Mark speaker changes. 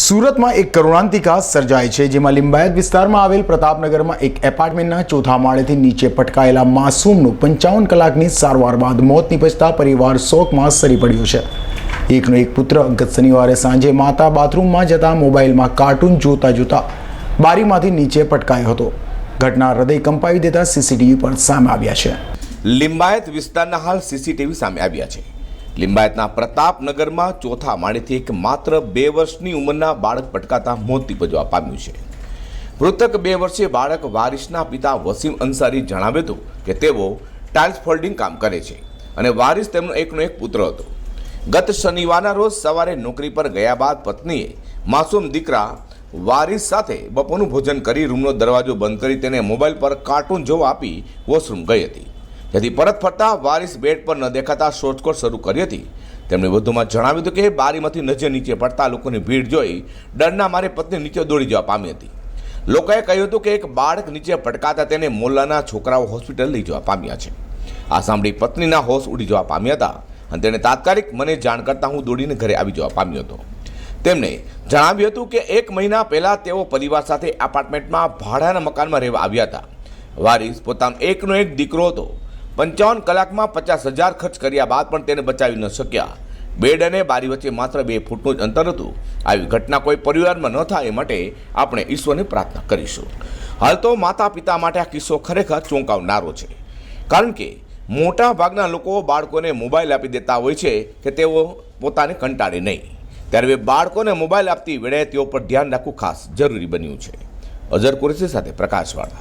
Speaker 1: સુરતમાં એક કરુણાંતિકા સર્જાય છે, જેમાં લિંબાયત વિસ્તારમાં આવેલ પ્રતાપનગરમાં એક એપાર્ટમેન્ટના ચોથા માળેથી નીચે પટકાયેલા માસૂમનું પંચાવન કલાકની સારવાર બાદ મોત નિપજતા પરિવાર શોકમાં સરી પડ્યો છે. એકનો એક પુત્ર ગત શનિવારે સાંજે માતા બાથરૂમમાં જતા મોબાઈલમાં કાર્ટૂન જોતા જોતા બારીમાંથી નીચે પટકાયો હતો. ઘટના હૃદય કંપાવી દેતા સીસીટીવી પર સામે આવ્યા છે.
Speaker 2: લિંબાયત વિસ્તારના હાલ સીસીટીવી સામે આવ્યા છે. લિંબાયતના પ્રતાપનગરમાં ચોથા માળેથી એક માત્ર બે વર્ષની ઉંમરના બાળક પટકાતા મોત નીપજવા પામ્યું છે. મૃતક બે વર્ષીય બાળક વારિસના પિતા વસીમ અંસારી જણાવ્યું હતું કે તેઓ ટાઇલ્સ ફોલ્ડિંગ કામ કરે છે અને વારિસ તેમનો એકનો એક પુત્ર હતો. ગત શનિવારના રોજ સવારે નોકરી પર ગયા બાદ પત્નીએ માસૂમ દીકરા વારિસ સાથે બપોરનું ભોજન કરી રૂમનો દરવાજો બંધ કરી તેને મોબાઈલ પર કાર્ટૂન જોવા આપી વોશરૂમ ગઈ હતી. જેથી પરત ફરતા વારિસ બેડ પર ન દેખાતા શોધખોળ શરૂ કરી હતી. તેમણે વધુમાં જણાવ્યું હતું કે બારીમાંથી નજર નીચે પડતા લોકોની ભીડ જોઈ ડરના મારે પત્ની નીચે દોડી જવા પામી હતી. લોકોએ કહ્યું હતું કે એક બાળક નીચે પટકાતા તેને મોલ્લાના છોકરાઓ હોસ્પિટલ લઈ જવા પામ્યા છે. આ સાંભળી પત્નીના હોશ ઉડી જવા પામ્યા હતા અને તેણે તાત્કાલિક મને જાણ કરતાં હું દોડીને ઘરે આવી જવા પામ્યો હતો. તેમણે જણાવ્યું હતું કે એક મહિના પહેલાં તેઓ પરિવાર સાથે એપાર્ટમેન્ટમાં ભાડાના મકાનમાં રહેવા આવ્યા હતા. વારિસ પોતાનો એકનો એક દીકરો હતો. પંચાવન કલાકમાં પચાસ હજાર ખર્ચ કર્યા બાદ પણ તેને બચાવી ન શક્યા. બેડ અને બારી વચ્ચે માત્ર બે ફૂટનું જ અંતર હતું. આવી ઘટના કોઈ પરિવારમાં ન થાય એ માટે આપણે ઈશ્વરની પ્રાર્થના કરીશું. હાલ તો માતા પિતા માટે આ કિસ્સો ખરેખર ચોંકાવનારો છે. કારણ કે મોટા ભાગના લોકો બાળકોને મોબાઈલ આપી દેતા હોય છે કે તેઓ પોતાને કંટાળે નહીં. ત્યારે બાળકોને મોબાઈલ આપતી વેળાએ તેઓ પર ધ્યાન રાખવું ખાસ જરૂરી બન્યું છે. અઝર કુરેશી સાથે પ્રકાશવાળા.